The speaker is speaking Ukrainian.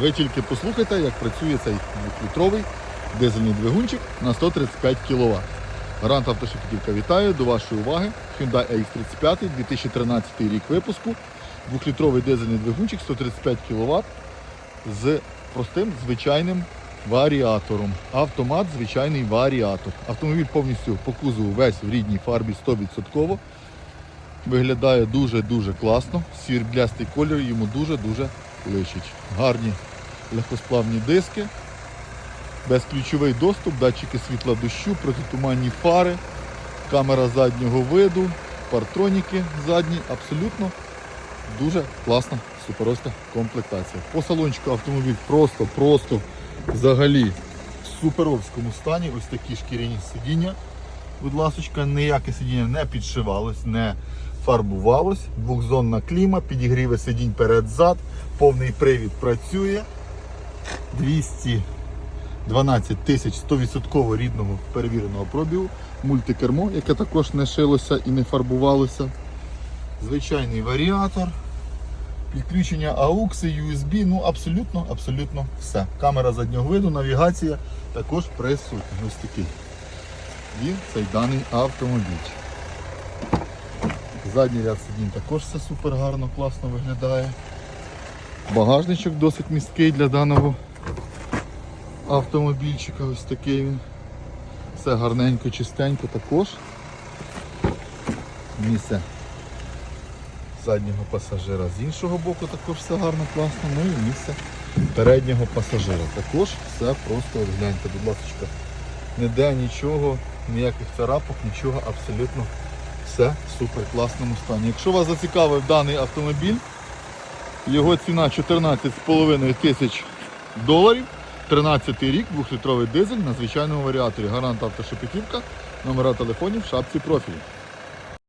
Ви тільки послухайте, як працює цей 2-літровий дизельний двигунчик на 135 кВт. Гарант автошепетівка вітаю до вашої уваги. Hyundai AX35, 2013 рік випуску. 2-літровий дизельний двигунчик 135 кВт з простим звичайним варіатором. Автомат звичайний варіатор. Автомобіль повністю по кузову весь в рідній фарбі 100%. Виглядає дуже-дуже класно. Сірблястий кольор йому дуже-дуже личить. Гарні легкосплавні диски, безключовий доступ, датчики світла дощу, протитуманні фари, камера заднього виду, партроніки задні. Абсолютно дуже класна супороста комплектація. По салончику автомобіль просто-просто взагалі в суперовському стані. Ось такі шкіряні сидіння. Будь ласочка, ніяке сидіння не підшивалось, не фарбувалось. Двохзонна кліма, підігріве сидінь перед-зад, повний привід працює. 212 тисяч 100% рідного перевіреного пробігу. Мультикермо, яке також не шилося і не фарбувалося. Звичайний варіатор. Підключення AUX, USB, ну абсолютно, абсолютно все. Камера заднього виду, навігація також присутня. Ось такий. Він цей даний автомобіль. Задній ряд сидінь також все супер гарно, класно виглядає. Багажничок досить місткий для даного автомобільчика. Ось такий він. Все гарненько, чистенько також. Місце заднього пасажира з іншого боку також все гарно, класно. Ну і місце переднього пасажира. Також все просто гляньте, будь ласка. Ніде нічого, ніяких царапок, нічого, абсолютно все в супер класному стані. Якщо вас зацікавив даний автомобіль, його ціна 14,5 тисяч доларів. 13 рік, 2-літровий дизель на звичайному варіаторі. Гарант автошепетівка, номера телефонів в шапці профілю.